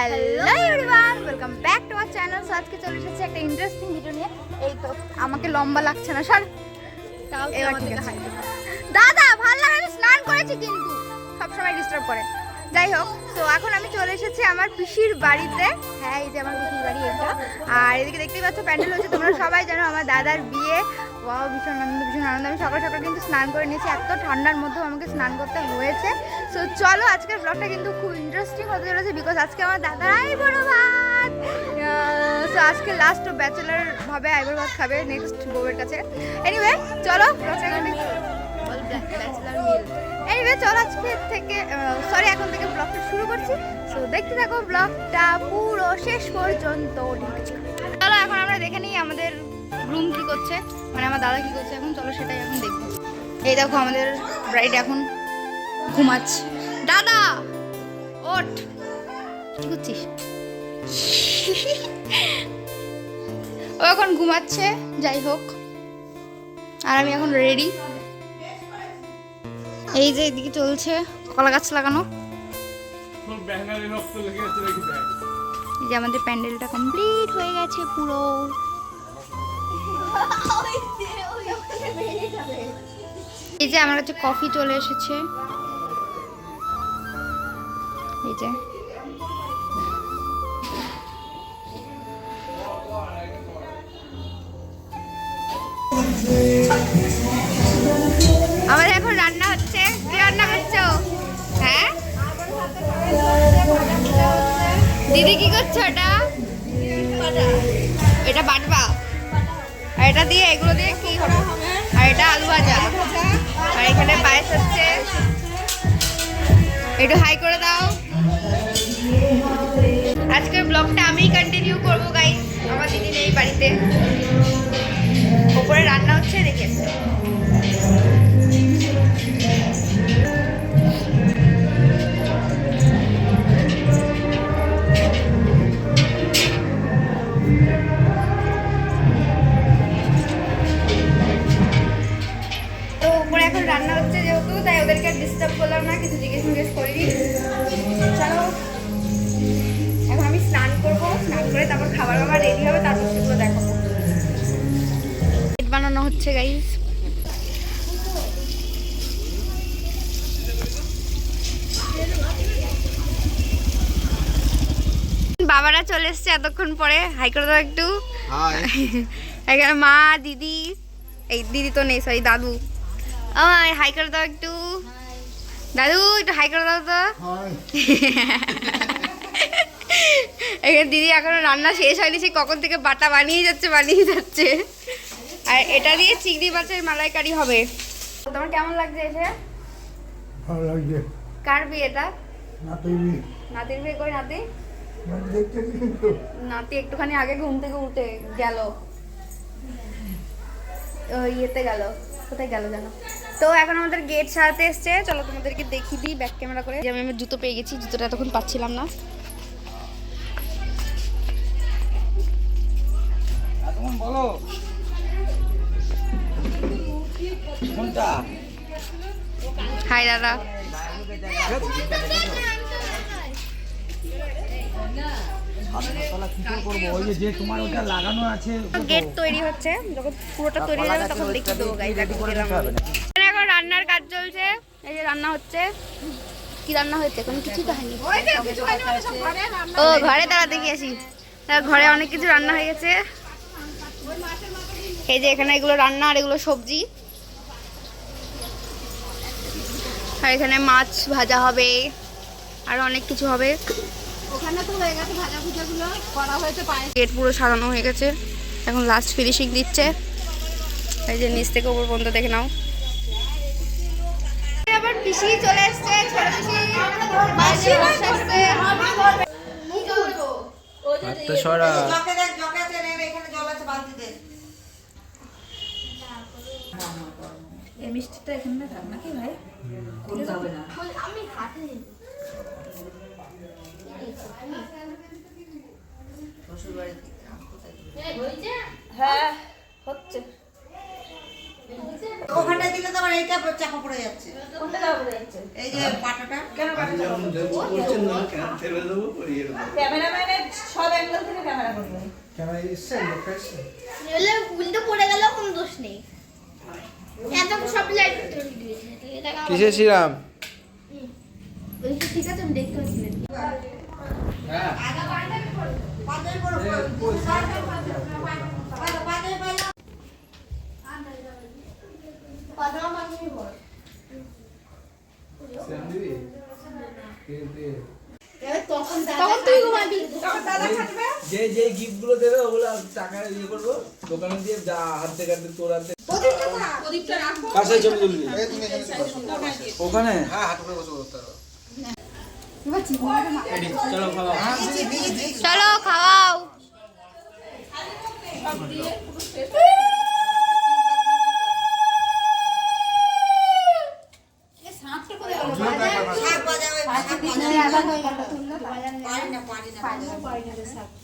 Hello everyone welcome back to our channel so আজকে চলে এসেছে একটা ইন্টারেস্টিং ভিডিও নিয়ে। এই তো আমাকে লম্বা লাগছে না সর এবার ঠিক আছে। দাদা ভালো লাগে স্নান করেছি কিন্তু। সবসময় ডিস্টার্ব করে। যাই হোক তো এখন আমি চলে এসেছি আমার পিসির বাড়িতে। হ্যাঁ এই যে আমার পিসির বাড়ি এটা। আর এদিকে দেখতেই পাচ্ছ প্যান্ডেল হচ্ছে। তোমরা সবাই জানো আমার দাদার বিয়ে। ওয়াও, ভীষণ আনন্দ ভীষণ আনন্দ। আমি সকাল সকাল কিন্তু স্নান করে নিয়েছি, এত ঠান্ডার মধ্যেও আমাকে স্নান করতে হয়েছে। সো চলো আজকের ব্লগটা কিন্তু খুব ইন্টারেস্টিং হতে চলেছে বিকজ আজকে আমার দাদার আইবুড়ো ভাত। সো আজকে লাস্ট ব্যাচেলার ভাবে আইবুড়ো ভাত খাবে নেক্সট বউয়ের কাছে। এনিওয়ে চলো এনিওয়ে চলো আজকে থেকে সরি এখন থেকে ব্লগটা শুরু করছি। সো দেখতে থাকো ব্লগটা পুরো শেষ পর্যন্ত। চলো, এখন আমরা দেখে নিই আমাদের রুম কি করছে? মানে আমার দাদা কি করছে এখন? চলো সেটাই এখন দেখব। এই দেখো আমাদের ব্রাইড এখন ঘুমাচ্ছে। দাদা, ওঠ। কি করছিস? ও এখন ঘুমাচ্ছে, যাই হোক। আর আমি এখন রেডি এই যে এদিকে চলছে কলা গাছ লাগানো। এই যে আমাদের প্যান্ডেলটা কমপ্লিট হয়ে গেছে পুরো। এই যে আমার কাছে কফি চলে এসেছে। এই যে। আমাদের এখন রান্না হচ্ছে। কি রান্না করছ? হ্যাঁ? দিদি কি করছ এটা এটা বাটবা। আর এটা দিয়ে এগুলো দিয়ে কি হবে? আর এটা আলু ভাজা। একটু হাই করে দাও। আজকের ব্লগটা আমিই কন্টিনিউ করব গাইস আমার দিদি নেই বাড়িতে। মিজ্ঞেস চলো। এখন আমি স্নান করব স্নান করে তারপর খাবার বাবার রেডি হবে তারপর সেগুলো দেখাবো। বানানো হচ্ছে গাইস বাবারা চলে এসছে এতক্ষণ পরে। হাই করে দাও একটু। এখানে মা দিদি এই দিদি তো নেই সরি দাদু। হাই করে দাও একটু। দাদু একটু হাই করে দাও তো। এখানে দিদি এখনও রান্না শেষ হয়নি সে কখন থেকে বাটা বানিয়ে যাচ্ছে বানিয়ে যাচ্ছে। আর এটা দিয়ে চিংড়ি মাছের মালাইকারি হবে। তোমার কেমন লাগছে এসে? ভালো লাগছে। কার বিয়ে এটা? নাতি নাতির বিয়ে? করে নাতি? নাতি একটুখানি আগে ঘুম থেকে উঠে গেল। ইয়েতে গেল। কোথায় গেল জানো? তো এখন আমাদের গেট সারাতে এসছে। চলো তোমাদেরকে দেখিয়ে দিই ব্যাক ক্যামেরা করে। যে আমি আমার জুতো পেয়ে গেছি জুতোটা তখন পাচ্ছিলাম না। বলো। হাই দাদা। গেট তৈরি হচ্ছে। যখন পুরোটা তৈরি হয়ে তখন দেখিয়ে দেবো গাইজ এখন রান্নার কাজ চলছে। এই যে রান্না হচ্ছে। কি রান্না হয়েছে? কোনো কিছুই তো ও, ঘরে তারা দেখি আসি। ঘরে অনেক কিছু রান্না হয়ে গেছে। এই যে এখানে এগুলো রান্না আর এগুলো সবজি। আর এখানে মাছ ভাজা হবে। আর অনেক কিছু হবে। হয়ে গেট পুরো সাজানো হয়ে গেছে। এখন লাস্ট ফিনিশিং দিচ্ছে। এই যে নিচ থেকে উপর পর্যন্ত দেখে নাও। আবার পিসি চলে এসছে ছোট পিসি। মাসি বসে আসছে হাতটা সরা। এই মিষ্টিটা এখানে থাক নাকি ভাই? হ্যাঁ হচ্ছে। ওখানটা দিলে তো চাপা পড়ে যাচ্ছে? কোনটা পড়ে যাচ্ছে? এই যে পাটাটা? কেন কাটতে ক্যামেরাম্যানের সব অ্যাঙ্গেল থেকে ক্যামেরা করবে। এগুলো উল্টো পড়ে গেলেও কোনো দোষ নেই। এত সব লাইট কিসে শ্রীরাম? ঠিক আছে আমি দেখতে পাচ্ছি না। পাতায় পড়ো পাতায় পাইলা তখন তুই ঘুমাবি তখন দাদা খাটবে যে যে গিফটগুলো দেবে ওগুলো টাকা ইয়ে করব দোকানে দিয়ে যা হাত থেকে হাতে তোর হাতে প্রদীপটা রাখো কাছে ছবি তুলবি ওখানে চলো খাওয়াও পারি না পুরো না পারি না